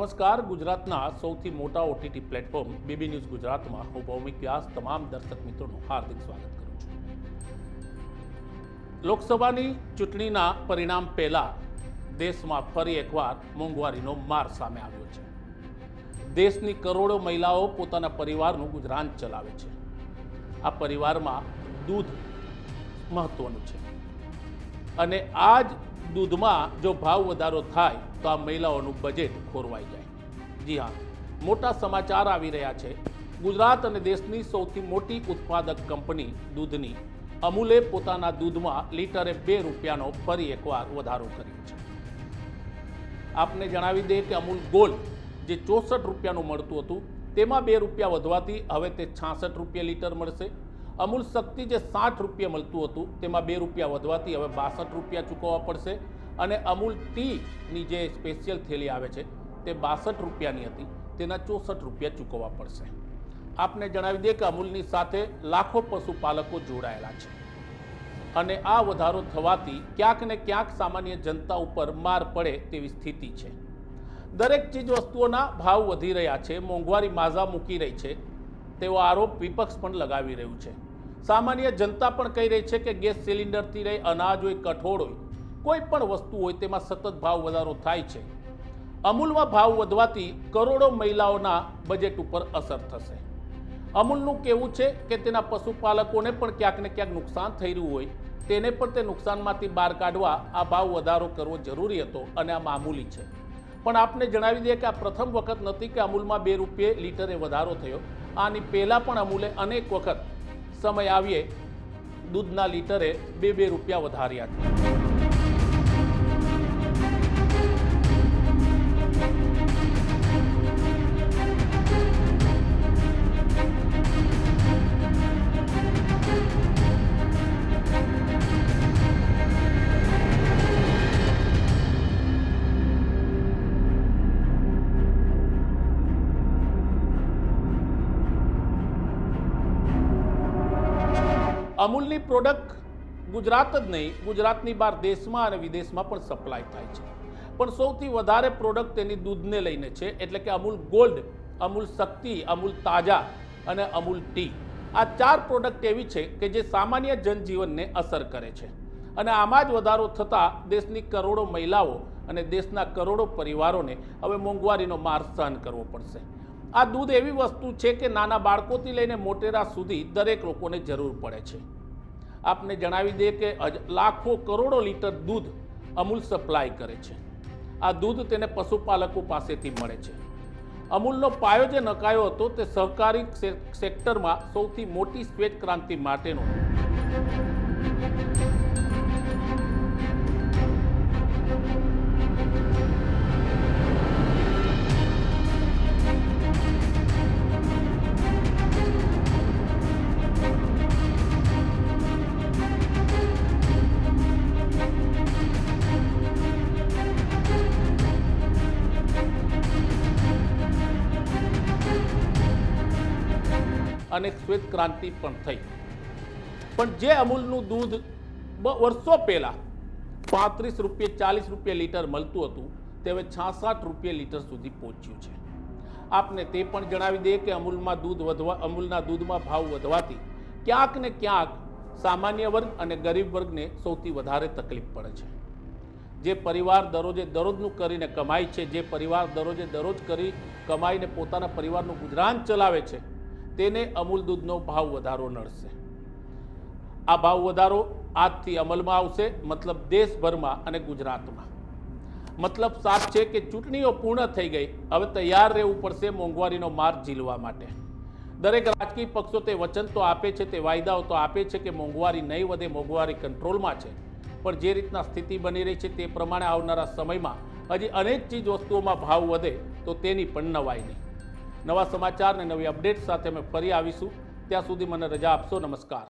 નમસ્કાર. ગુજરાતના સૌથી મોટા ઓટીટી પ્લેટફોર્મ બીબી ન્યૂઝ ગુજરાતમાં હું ભૌમિક વ્યાસ. તમામ દર્શક મિત્રોનું હાર્દિક સ્વાગત કરું છું. લોકસભાની ચૂંટણીના પરિણામ પહેલા દેશમાં ફરી એકવાર મોંઘવારીનો માર સામે આવ્યો છે. દેશની કરોડો મહિલાઓ પોતાના પરિવારનું ગુજરાન ચલાવે છે. આ પરિવારમાં દૂધ મહત્વનું છે. અને આ જ દૂધમાં જો ભાવ વધારો થાય તો આ મહિલાઓનું બજેટ ખોરવાઈ જાય. જી હા, મોટા સમાચાર આવી રહ્યા છે. ગુજરાત અને દેશની સૌથી મોટી ઉત્પાદક કંપની દૂધની અમૂલે પોતાના દૂધમાં લીટરે બે રૂપિયાનો ફરી એકવાર વધારો કર્યો છે. આપને જણાવી દે કે અમૂલ ગોલ્ડ જે ચોસઠ રૂપિયાનું મળતું હતું, તેમાં બે રૂપિયા વધવાથી હવે તે છાસઠ રૂપિયા લીટર મળશે. અમૂલ શક્તિ જે સાઠ રૂપિયા મળતું હતું, તેમાં બે રૂપિયા વધવાથી હવે બાસઠ રૂપિયા ચૂકવવા પડશે. અને અમૂલ ટીની જે સ્પેશિયલ થેલી આવે છે, તે બાસઠ રૂપિયાની હતી, તેના ચોસઠ રૂપિયા ચૂકવવા પડશે. આપને જણાવી દઈએ કે અમૂલની સાથે લાખો પશુપાલકો જોડાયેલા છે. અને આ વધારો થવાથી ક્યાંક ને ક્યાંક સામાન્ય જનતા ઉપર માર પડે તેવી સ્થિતિ છે. દરેક ચીજ વસ્તુઓના ભાવ વધી રહ્યા છે, મોંઘવારી માઝા મૂકી રહી છે. તેવો આરોપ વિપક્ષ પણ લગાવી રહ્યું છે. સામાન્ય જનતા પણ કહી રહી છે કે ગેસ સિલિન્ડરથી રહી અનાજ હોય, કઠોળ હોય, કોઈ પણ વસ્તુ હોય તેમાં સતત ભાવ વધારો થાય છે. અમૂલમાં ભાવ વધવાથી કરોડો મહિલાઓના બજેટ ઉપર અસર થશે. અમૂલનું કહેવું છે કે તેના પશુપાલકોને પણ ક્યાંક ને ક્યાંક નુકસાન થઈ રહ્યું હોય, તેને પણ તે નુકસાનમાંથી બહાર કાઢવા આ ભાવ વધારો કરવો જરૂરી હતો અને આ મામૂલી છે. પણ આપને જણાવી દઈએ કે આ પ્રથમ વખત નથી કે અમૂલમાં બે રૂપિયે લીટરે વધારો થયો. આની પહેલાં પણ અમૂલે અનેક વખત સમય આવીએ દૂધના લીટરે બે બે રૂપિયા વધાર્યા. છે અમૂલની પ્રોડક્ટ ગુજરાત જ નહીં, ગુજરાતની બહાર દેશમાં અને વિદેશમાં પણ સપ્લાય થાય છે. પણ સૌથી વધારે પ્રોડક્ટ તેની દૂધને લઈને છે, એટલે કે અમૂલ ગોલ્ડ અમૂલ શક્તિ, અમૂલ તાજા અને અમૂલ ટી આ ચાર પ્રોડક્ટ એવી છે કે જે સામાન્ય જનજીવનને અસર કરે છે. અને આમાં જ વધારો થતાં દેશની કરોડો મહિલાઓ અને દેશના કરોડો પરિવારોને હવે મોંઘવારીનો માર સહન કરવો પડશે. આ દૂધ એવી વસ્તુ છે કે નાના બાળકોથી લઈને મોટેરા સુધી દરેક લોકોને જરૂર પડે છે. આપને જણાવી દઈએ કે લાખો કરોડો લીટર દૂધ અમૂલ સપ્લાય કરે છે. આ દૂધ તેને પશુપાલકો પાસેથી મળે છે. અમૂલનો પાયો જે નકાયો હતો તે સહકારી સેક્ટરમાં સૌથી મોટી શ્વેત ક્રાંતિ માટેનો અને શ્વેત ક્રાંતિ પણ થઈ. પણ જે અમૂલનું દૂધ વર્ષો પહેલાં પાંત્રીસ રૂપિયા, ચાલીસ રૂપિયા લીટર મળતું હતું, તે હવે છાસઠ રૂપિયા લીટર સુધી પહોંચ્યું છે. આપને તે પણ જણાવી દઈએ કે અમૂલમાં દૂધ વધવા, અમૂલના દૂધમાં ભાવ વધવાથી ક્યાંક ને ક્યાંક સામાન્ય વર્ગ અને ગરીબ વર્ગને સૌથી વધારે તકલીફ પડે છે. જે પરિવાર દરરોજે દરરોજનું કરીને કમાય છે, જે પરિવાર દરરોજે દરરોજ કરી કમાઈને પોતાના પરિવારનું ગુજરાન ચલાવે છે તેને અમૂલ દૂધનો ભાવ વધારો નડશે. આ ભાવ વધારો આજથી અમલમાં આવશે, મતલબ દેશભરમાં અને ગુજરાતમાં. મતલબ સાફ છે કે ચૂંટણીઓ પૂર્ણ થઈ ગઈ, હવે તૈયાર રહેવું પડશે મોંઘવારીનો માર ઝીલવા માટે. દરેક રાજકીય પક્ષો તે વચન તો આપે છે, તે વાયદાઓ તો આપે છે કે મોંઘવારી નહીં વધે, મોંઘવારી કંટ્રોલમાં છે. પણ જે રીતના સ્થિતિ બની રહી છે તે પ્રમાણે આવનારા સમયમાં હજી અનેક ચીજ વસ્તુઓમાં ભાવ વધે તો તેની પણ નવાઈ નહીં. નવા સમાચાર અને નવી અપડેટ સાથે અમે ફરી આવીશું. ત્યાં સુધી મને રજા આપશો. નમસ્કાર.